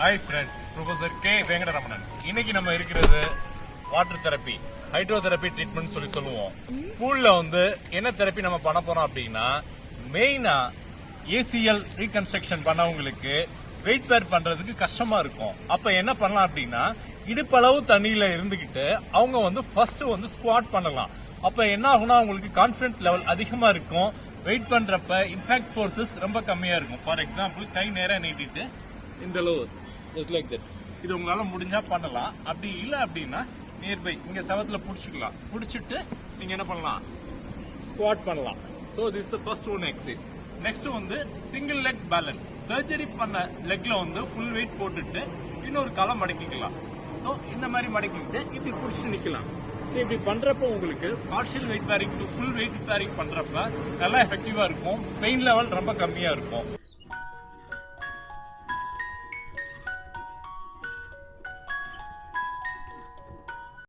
Hi friends professor K Venkataraman இன்னைக்கு நம்ம இருக்கிறது water therapy hydro therapy treatment சொல்லி சொல்லுவோம். பூல்ல வந்து என்ன தெரப்பி நம்ம பண்ண போறோம் அப்படின்னா மெயினா ஏசிஎல் ரீகன்ஸ்ட்ரக்ஷன் பண்ணவங்களுக்கு வெயிட் பேர் பண்றதுக்கு கஷ்டமா இருக்கும். அப்ப என்ன பண்ணலாம் அப்படின்னா இடுப்பளவு தண்ணியில இருந்துகிட்டு அவங்க வந்து ஃபர்ஸ்ட் வந்து ஸ்குவாட் பண்ணலாம். அப்ப என்ன ஆகும்னா அவங்களுக்கு கான்பிடன்ட் லெவல் அதிகமா இருக்கும். வெயிட் பண்றப்ப இம்பாக்ட் ஃபோர்ஸஸ் ரொம்ப கம்மியா இருக்கும். ஃபார் எக்ஸாம்பிள் கை நேரம் நீட்டிட்டு இந்த அளவு. ஜஸ்ட் லைக் தட் இது உங்களால முடிஞ்சா பண்ணலாம். அப்படி இல்லை அப்படின்னா நியர்பை இங்க செவத்துல புடிச்சுக்கலாம். புடிச்சிட்டு நீங்க என்ன பண்ணலாம்? ஸ்குவாட் பண்ணலாம். So this first one exercise next வந்து சிங்கிள் லெக் பேலன்ஸ் சர்ஜரி பண்ண லெக்ல வந்து ஃபுல் வெயிட் போட்டுட்டு இன்னொரு காலம் மடக்கிக்கலாம். ஸோ இந்த மாதிரி மடக்கிட்டு இப்படி புடிச்சு நிக்கலாம். இப்படி பண்றப்ப உங்களுக்கு partial weight bearing to full weight bearing பண்றப்ப நல்லா எஃபெக்டிவா இருக்கும். பெயின் லெவல் ரொம்ப கம்மியா இருக்கும்.